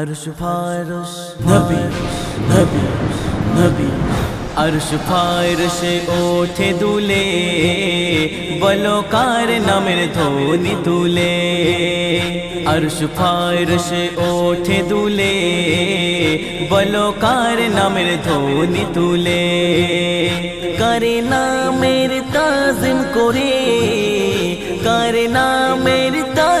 আরশ ফারস নবী নবী নবী। আরশ ফারসে ওঠে দুলে, বলো কার নামের ধ্বনি তুলে? আরশ ফারসে ওঠে দুলে, বলো কার নামের ধ্বনি তুলে? কারে নামের তাজিম করে, কারে নামের তাজিম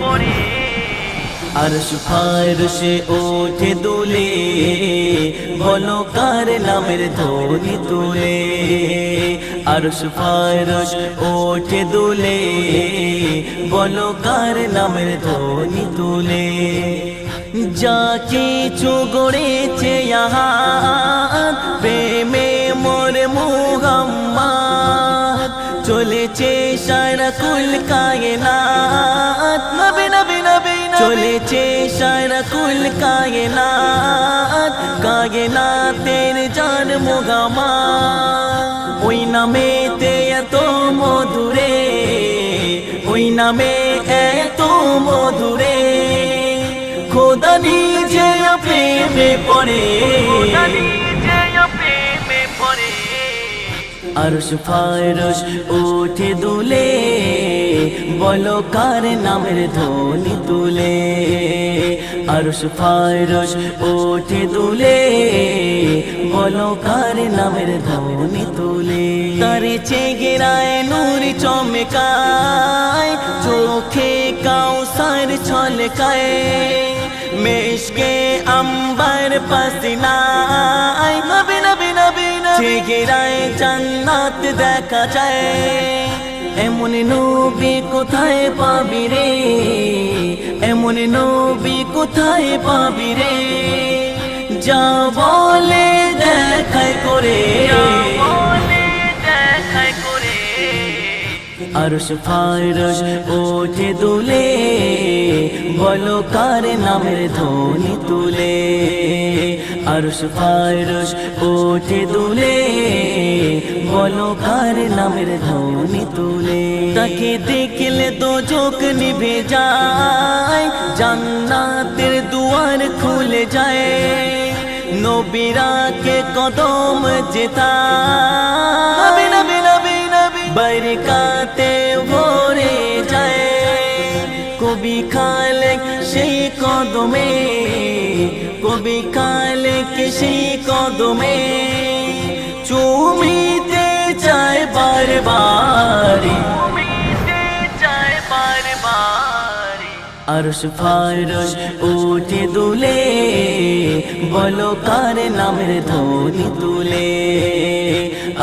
পড়ে। আরশ ফারসে ওঠে দুলে, বলো কার নামের ধ্বনি তুলে? আরশ ফারস ওঠে দুলে, বলো কার নামের ধ্বনি তুলে? যা কিছু গড়েছে ইয়াহাত প্রেমে মোর চলেছে সারা কুল কায়নাত নবী নবী নবী। চলেছে সারা কুল কায়নাত কায়নাতের জান মুগামা ওই নামেতে এত মধুরে। ওই নামে এত মধুরে। খোদা নিজে প্রেমে পড়ে। আরশ ফারস ওঠে দুলে, বলো কার নামের ধ্বনি তুলে? আরশ ফারস ওঠে দুলে, বলো কার নামের ধ্বনি তুলে? তারে চেগেরায় নূর চমকায়, চোখে কাউসার ছলকায়। মেশকে আম্বার পাসিনায় নবী নবী জান্নাত দেখা যায়। এমন নবী কোথায় পাবি রে? এমন নবী কোথায় পাবি রে? যা বলে দেখায় করে। আরশ ফারস ওঠে দুলে বলো কার নামের ধ্বনি তুলে? আরশ ফারস ওঠে দুলে বলো কার নামের ধ্বনি তুলে? তাকে দেখলে তো চোখ নিভে যায় জান্নাতের দুয়ার খুলে যায়। নবীরা কে কদম জেতা নবী নবী নবী নবী। বরকাতে কদমে কবি খালেক সেই কদমে। চুমিতে চায় বারবারি আরশ ফারস ওঠে দুলে বলো কার নামের ধ্বনি তুলে।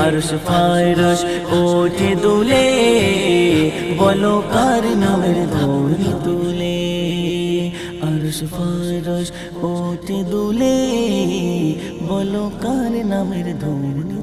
আরশ ফারস ওঠে দুলে বলো কার নামের ধ্বনি তুলে। আরশ ওতে দুলে বলো কার নামের তুলে